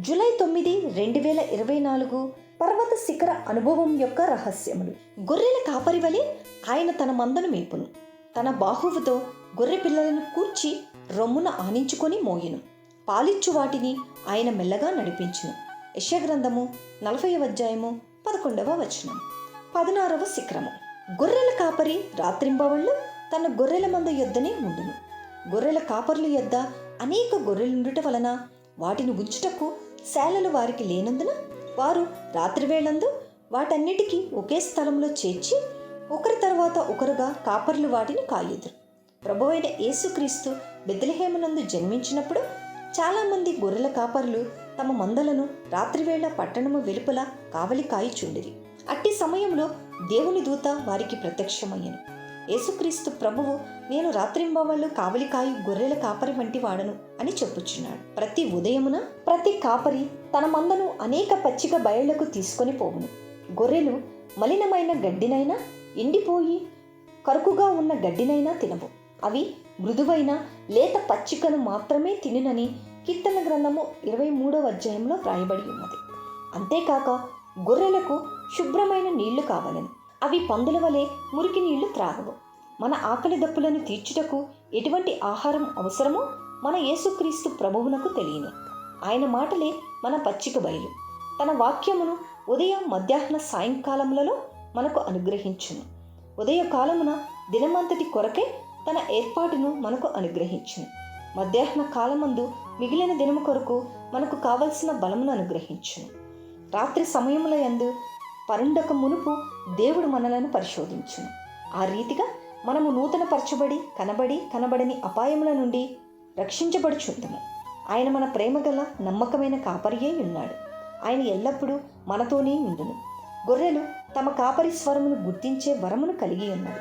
July తొమ్మిది రెండు వేల ఇరవై నాలుగు పర్వత శిఖర అనుభవం యొక్క రహస్యములు. గొర్రెల కాపరి వలె ఆయన తన మందను మేపును. తన బాహువుతో గొర్రె పిల్లలను కూర్చి రొమ్మున ఆనించుకొని మోయును. పాలిచ్చు వాటిని ఆయన మెల్లగా నడిపించును. యశగ్రంథము నలభై అధ్యాయము పదకొండవ వచనం. పదనారవ శిఖరము. గొర్రెల కాపరి రాత్రింబవళ్ళు తన గొర్రెల మంద యొద్దనే ఉండును. గొర్రెల కాపర్ల యొద్ద అనేక గొర్రెలుండుట వలన వాటిని ఉంచుటకు శాలలు వారికి లేనందున వారు రాత్రివేళందు వాటన్నిటికీ ఒకే స్థలంలో చేర్చి ఒకరి తర్వాత ఒకరుగా కాపర్లు వాటిని కాయుదురు. ప్రభువైన యేసుక్రీస్తు బెద్లహేమనందు జన్మించినప్పుడు చాలామంది గొర్రెల కాపర్లు తమ మందలను రాత్రివేళ పట్టణము వెలుపల కావలి కాయిచుండిరి. అట్టి సమయంలో దేవుని దూత వారికి ప్రత్యక్షమయ్యను. యేసుక్రీస్తు ప్రభువు నేను రాత్రింబవళ్ళు కావలికాయి గొర్రెల కాపరి వంటి వాడను అని చెప్పుచున్నాడు. ప్రతి ఉదయమున ప్రతి కాపరి తన మందను అనేక పచ్చిక బయళ్ళకు తీసుకొని పోవును. గొర్రెలు మలినమైన గడ్డినైనా ఎండిపోయి కరుకుగా ఉన్న గడ్డినైనా తినవు. అవి మృదువైన లేత పచ్చికను మాత్రమే తినునని కీర్తన గ్రంథము ఇరవై మూడవ అధ్యాయంలో వ్రాయబడి ఉన్నది. అంతేకాక గొర్రెలకు శుభ్రమైన నీళ్ళు కావాలని. అవి పందుల వలె మురికి నీళ్ళు త్రాగవు. మన ఆకలి దప్పులను తీర్చుటకు ఎటువంటి ఆహారం అవసరమో మన యేసుక్రీస్తు ప్రభువునకు తెలియను. ఆయన మాటలే మన పచ్చిక బయలు. తన వాక్యమును ఉదయం మధ్యాహ్న సాయంకాలములలో మనకు అనుగ్రహించును. ఉదయకాలమున దినమంతటి కొరకే తన ఏర్పాటును మనకు అనుగ్రహించును. మధ్యాహ్న కాలమందు మిగిలిన దినము కొరకు మనకు కావలసిన బలమును అనుగ్రహించును. రాత్రి సమయముల యందు పరుండక మునుపు దేవుడు మనలను పరిశోధించును. ఆ రీతిగా మనము నూతన పరచబడి కనబడి కనబడని అపాయముల నుండి రక్షించబడుచుంటాము ఆయన మన ప్రేమగల నమ్మకమైన కాపరియే ఉన్నాడు. ఆయన ఎల్లప్పుడూ మనతోనే ఉండును. గొర్రెలు తమ కాపరి స్వరమును గుర్తించే వరమును కలిగి ఉన్నవి.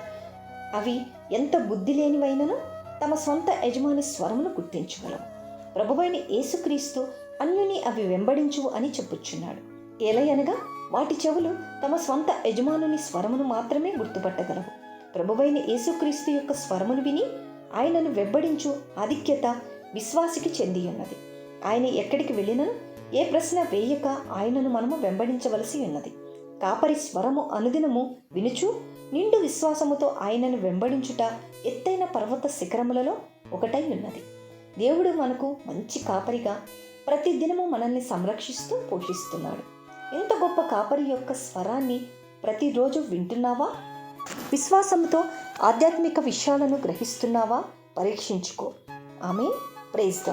అవి ఎంత బుద్ధి లేనివైనను తమ సొంత యజమాని స్వరమును గుర్తించగలవు. ప్రభువైన యేసుక్రీస్తు అన్యుని అవి వెంబడించువు అని చెప్పుచున్నాడు. ఎలయనగా వాటి చెవులు తమ స్వంత యజమానుని స్వరమును మాత్రమే గుర్తుపట్టగలవు. ప్రభువైన యేసుక్రీస్తు యొక్క స్వరమును విని ఆయనను వెంబడించు ఆధిక్యత విశ్వాసికి చెంది ఉన్నది ఆయన ఎక్కడికి వెళ్ళినను ఏ ప్రశ్న వేయక ఆయనను మనము వెంబడించవలసి ఉన్నది. కాపరి స్వరము అనుదినము వినుచు నిండు విశ్వాసముతో ఆయనను వెంబడించుట ఎత్తైన పర్వత శిఖరములలో ఒకటై ఉన్నది. దేవుడు మనకు మంచి కాపరిగా ప్రతిదినము మనల్ని సంరక్షిస్తూ పోషిస్తున్నాడు. ఎంత గొప్ప కాపరి యొక్క స్వరాన్ని ప్రతిరోజు వింటున్నావా? విశ్వాసంతో ఆధ్యాత్మిక విషయాలను గ్రహిస్తున్నావా? పరీక్షించుకో. ఆమె ప్రేజ్